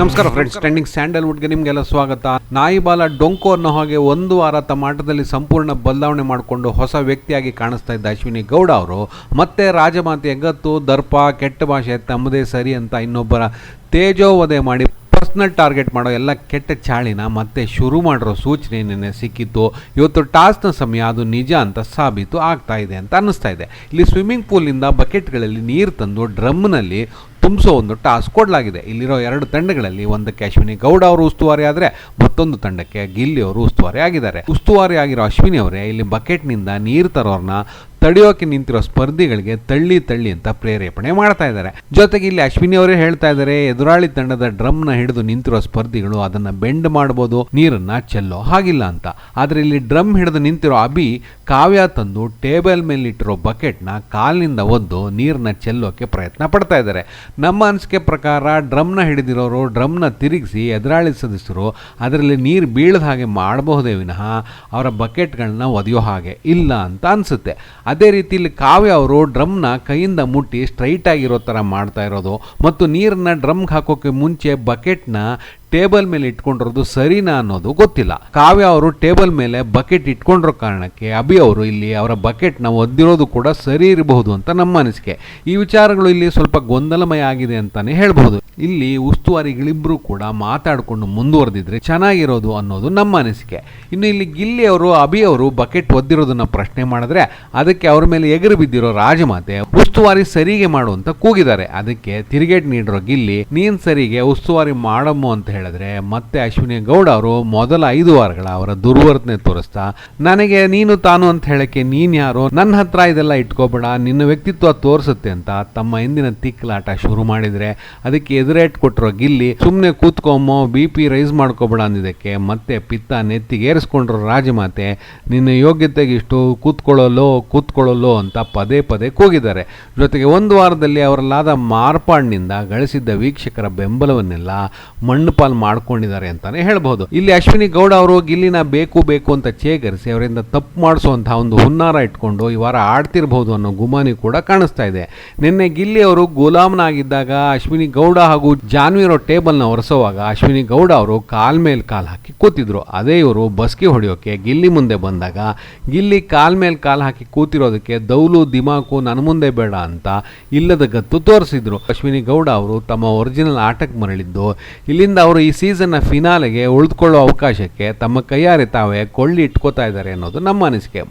ನಮಸ್ಕಾರ friends trending ಸ್ಯಾಂಡಲ್ವುಡ್ಗೆ ನಿಮಗೆಲ್ಲ ಸ್ವಾಗತ. ನಾಯಿಬಾಲ ಡೊಂಕು ಅನ್ನೋ ಹಾಗೆ ಒಂದು ವಾರ ತಮ್ಮ ಆಟದಲ್ಲಿ ಸಂಪೂರ್ಣ ಬದಲಾವಣೆ ಮಾಡಿಕೊಂಡು ಹೊಸ ವ್ಯಕ್ತಿಯಾಗಿ ಕಾಣಿಸ್ತಾ ಇದ್ದ ಅಶ್ವಿನಿ ಗೌಡ ಅವರು, ಮತ್ತೆ ರಾಜಮಾತೆ ಎಗತ್ತು ದರ್ಪ, ಕೆಟ್ಟ ಭಾಷೆ, ತಮ್ಮದೇ ಸರಿ ಅಂತ ಇನ್ನೊಬ್ಬರ ತೇಜೋವಧೆ ಮಾಡಿ ಪರ್ಸ್ನಲ್ ಟಾರ್ಗೆಟ್ ಮಾಡೋ ಎಲ್ಲ ಕೆಟ್ಟ ಚಾಳಿನ ಮತ್ತೆ ಶುರು ಮಾಡಿರೋ ಸೂಚನೆ ನಿನ್ನೆ ಸಿಕ್ಕಿತ್ತು. ಇವತ್ತು ಟಾಸ್ನ ಸಮಯ ಅದು ನಿಜ ಅಂತ ಸಾಬೀತು ಆಗ್ತಾ ಇದೆ ಅಂತ ಅನ್ನಿಸ್ತಾ ಇದೆ. ಇಲ್ಲಿ ಸ್ವಿಮ್ಮಿಂಗ್ ಪೂಲ್ನಿಂದ ಬಕೆಟ್ಗಳಲ್ಲಿ ನೀರು ತಂದು ಡ್ರಮ್ನಲ್ಲಿ ತುಂಬಿಸೋ ಒಂದು ಟಾಸ್ಕ್ ಕೊಡಲಾಗಿದೆ. ಇಲ್ಲಿರೋ ಎರಡು ತಂಡಗಳಲ್ಲಿ ಒಂದಕ್ಕೆ ಅಶ್ವಿನಿ ಗೌಡ ಅವರು ಉಸ್ತುವಾರಿ ಆದರೆ, ಮತ್ತೊಂದು ತಂಡಕ್ಕೆ ಗಿಲ್ಲಿ ಅವರು ಉಸ್ತುವಾರಿ ಆಗಿದ್ದಾರೆ. ಉಸ್ತುವಾರಿ ಆಗಿರೋ ಅಶ್ವಿನಿ ಅವರೇ ಇಲ್ಲಿ ಬಕೆಟ್ನಿಂದ ನೀರು ತರೋರ್ನ ತಡೆಯೋಕೆ ನಿಂತಿರೋ ಸ್ಪರ್ಧಿಗಳಿಗೆ ತಳ್ಳಿ ತಳ್ಳಿ ಅಂತ ಪ್ರೇರೇಪಣೆ ಮಾಡ್ತಾ ಇದ್ದಾರೆ. ಜೊತೆಗೆ ಇಲ್ಲಿ ಅಶ್ವಿನಿ ಅವರೇ ಹೇಳ್ತಾ ಇದ್ದಾರೆ, ಎದುರಾಳಿ ತಂಡದ ಡ್ರಮ್ನ ಹಿಡಿದು ನಿಂತಿರೋ ಸ್ಪರ್ಧಿಗಳು ಅದನ್ನ ಬೆಂಡ್ ಮಾಡ್ಬೋದು, ನೀರನ್ನ ಚೆಲ್ಲೋ ಹಾಗಿಲ್ಲ ಅಂತ. ಆದ್ರೆ ಇಲ್ಲಿ ಡ್ರಮ್ ಹಿಡಿದು ನಿಂತಿರೋ ಅಭಿ ಕಾವ್ಯ ತಂದು ಟೇಬಲ್ ಮೇಲಿಟ್ಟಿರೋ ಬಕೆಟ್ನ ಕಾಲಿನಿಂದ ಒದ್ದು ನೀರನ್ನ ಚೆಲ್ಲೋಕೆ ಪ್ರಯತ್ನ ಪಡ್ತಾ ಇದ್ದಾರೆ. ನಮ್ಮ ಅನಿಸಿಕೆ ಪ್ರಕಾರ ಡ್ರಮ್ನ ಹಿಡಿದಿರೋರು ಡ್ರಮ್ನ ತಿರುಗಿಸಿ ಎದುರಾಳಿ ಸದಸ್ಯರು ಅದರಲ್ಲಿ ನೀರು ಬೀಳದ ಹಾಗೆ ಮಾಡಬಹುದೇ ವಿನಃ ಅವರ ಬಕೆಟ್ಗಳನ್ನ ಒದೆಯೋ ಹಾಗೆ ಇಲ್ಲ ಅಂತ ಅನಿಸುತ್ತೆ. ಅದೇ ರೀತಿ ಇಲ್ಲಿ ಕಾವ್ಯ ಅವರು ಡ್ರಮ್ನ ಕೈಯಿಂದ ಮುಟ್ಟಿ ಸ್ಟ್ರೈಟ್ ಆಗಿರೋ ಥರ ಮಾಡ್ತಾ ಇರೋದು ಮತ್ತು ನೀರನ್ನ ಡ್ರಮ್ಗೆ ಹಾಕೋಕೆ ಮುಂಚೆ ಬಕೆಟ್ನ ಟೇಬಲ್ ಮೇಲೆ ಇಟ್ಕೊಂಡಿರೋದು ಸರಿನಾ ಅನ್ನೋದು ಗೊತ್ತಿಲ್ಲ. ಕಾವ್ಯ ಅವರು ಟೇಬಲ್ ಮೇಲೆ ಬಕೆಟ್ ಇಟ್ಕೊಂಡಿರೋ ಕಾರಣಕ್ಕೆ ಅಭಿ ಅವರು ಇಲ್ಲಿ ಅವರ ಬಕೆಟ್ನ ಒದ್ದಿರೋದು ಕೂಡ ಸರಿ ಇರಬಹುದು ಅಂತ ನಮ್ಮ ಅನಿಸಿಕೆ. ಈ ವಿಚಾರಗಳು ಇಲ್ಲಿ ಸ್ವಲ್ಪ ಗೊಂದಲಮಯ ಆಗಿದೆ ಅಂತಾನೆ ಹೇಳಬಹುದು. ಇಲ್ಲಿ ಉಸ್ತುವಾರಿಗಳಿಬ್ರು ಕೂಡ ಮಾತಾಡಿಕೊಂಡು ಮುಂದುವರೆದಿದ್ರೆ ಚೆನ್ನಾಗಿರೋದು ಅನ್ನೋದು ನಮ್ಮ ಅನಿಸಿಕೆ. ಇನ್ನು ಇಲ್ಲಿ ಗಿಲ್ಲಿ ಅವರು, ಅಭಿ ಅವರು ಬಕೆಟ್ ಒದ್ದಿರೋದನ್ನ ಪ್ರಶ್ನೆ ಮಾಡಿದ್ರೆ ಅದಕ್ಕೆ ಅವ್ರ ಮೇಲೆ ಎಗರು ಬಿದ್ದಿರೋ ರಾಜಮಾತೆ ಉಸ್ತುವಾರಿ ಸರಿಗೆ ಮಾಡು ಅಂತ ಕೂಗಿದ್ದಾರೆ. ಅದಕ್ಕೆ ತಿರುಗೇಟ್ ನೀಡಿರೋ ಗಿಲ್ಲಿ, ನೀನ್ ಸರಿಗೆ ಉಸ್ತುವಾರಿ ಮಾಡಮ್ಮು ಅಂತ ಹೇಳಿದ್ರೆ, ಮತ್ತೆ ಅಶ್ವಿನಿ ಗೌಡ ಅವರು ಮೊದಲ ಐದು ವಾರಗಳ ಅವರ ದುರ್ವರ್ತನೆ ತೋರಿಸ್ತಾ, ನನಗೆ ನೀನು ತಾನು ಅಂತ ಹೇಳಕ್ಕೆ ನೀನ್ ಯಾರು? ನನ್ನ ಹತ್ರ ಇದೆಲ್ಲ ಇಟ್ಕೋಬೇಡ, ನಿನ್ನ ವ್ಯಕ್ತಿತ್ವ ತೋರಿಸುತ್ತೆ ಅಂತ ತಮ್ಮ ಹಿಂದಿನ ತಿಕ್ಕಲಾಟ ಶುರು ಮಾಡಿದ್ರೆ, ಅದಕ್ಕೆ ಎದುರೇಟ್ ಕೊಟ್ಟಿರೋ ಗಿಲ್ಲಿ ಸುಮ್ಮನೆ ಕೂತ್ಕೊಮ್ಮೋ ಬಿ ಪಿ ರೈಸ್ ಮಾಡ್ಕೋಬೇಡ ಅಂದಿದ್ದಕ್ಕೆ ಮತ್ತೆ ಪಿತ್ತ ನೆತ್ತಿಗೇರಿಸ್ಕೊಂಡ್ರು ರಾಜಮಾತೆ, ನಿನ್ನ ಯೋಗ್ಯತೆಗೆ ಇಷ್ಟು ಕೂತ್ಕೊಳ್ಳಲು ಕೂತ್ಕೊಳ್ಳಲು ಅಂತ ಪದೇ ಪದೇ ಕೂಗಿದ್ದಾರೆ. ಜೊತೆಗೆ ಒಂದು ವಾರದಲ್ಲಿ ಅವರಲ್ಲಾದ ಮಾರ್ಪಾಡಿನಿಂದ ಗಳಿಸಿದ್ದ ವೀಕ್ಷಕರ ಬೆಂಬಲವನ್ನೆಲ್ಲ ಮಣ್ಣು ಪಾಲ್ ಮಾಡ್ಕೊಂಡಿದ್ದಾರೆ ಅಂತಾನೆ ಹೇಳ್ಬಹುದು ಇಲ್ಲಿ ಅಶ್ವಿನಿ ಗೌಡ ಅವರು ಗಿಲ್ಲಿನ ಬೇಕು ಬೇಕು ಅಂತ ಚೇಗರಿಸಿ ಅವರಿಂದ ತಪ್ಪು ಮಾಡಿಸುವಂತಹ ಒಂದು ಹುನ್ನಾರ ಇಟ್ಕೊಂಡು ಈ ವಾರ ಆಡ್ತಿರಬಹುದು ಅನ್ನೋ ಗುಮಾನಿ ಕೂಡ ಕಾಣಿಸ್ತಾ ಇದೆ. ನಿನ್ನೆ ಗಿಲ್ಲಿ ಅವರು ಗುಲಾಮ್ನಾಗಿದ್ದಾಗ ಅಶ್ವಿನಿ ಗೌಡ ಹಾಗೂ ಜಾನ್ವಿರೋ ಟೇಬಲ್ನ ಒರೆಸುವಾಗ ಅಶ್ವಿನಿ ಗೌಡ ಅವರು ಕಾಲ್ ಮೇಲೆ ಕಾಲ್ ಹಾಕಿ ಕೂತಿದ್ರು. ಅದೇ ಇವರು ಬಸ್ಕಿ ಹೊಡೆಯೋಕೆ ಗಿಲ್ಲಿ ಮುಂದೆ ಬಂದಾಗ ಗಿಲ್ಲಿ ಕಾಲ್ ಮೇಲೆ ಕಾಲ್ ಹಾಕಿ ಕೂತಿರೋದಕ್ಕೆ ದೌಲು, ದಿಮಾಕು ನನ್ನ ಮುಂದೆ ಬೇಡ ಅಂತ ಇಲ್ಲದ ಗತ್ತು ತೋರಿಸಿದ್ರು. ಅಶ್ವಿನಿ ಗೌಡ ಅವರು ತಮ್ಮ ಒರಿಜಿನಲ್ ಆಟಕ್ಕೆ ಮರಳಿದ್ದು ಇಲ್ಲಿಂದ ಅವರು ಈ ಸೀಸನ್ನ ಫಿನಾಲೆಗೆ ಉಳಿದುಕೊಳ್ಳೋ ಅವಕಾಶಕ್ಕೆ ತಮ್ಮ ಕೈಯಾರೆ ತಾವೇ ಕೊಳ್ಳಿ ಇಟ್ಕೋತಾ ಇದ್ದಾರೆ ಅನ್ನೋದು ನಮ್ಮ ಅನಿಸಿಕೆ.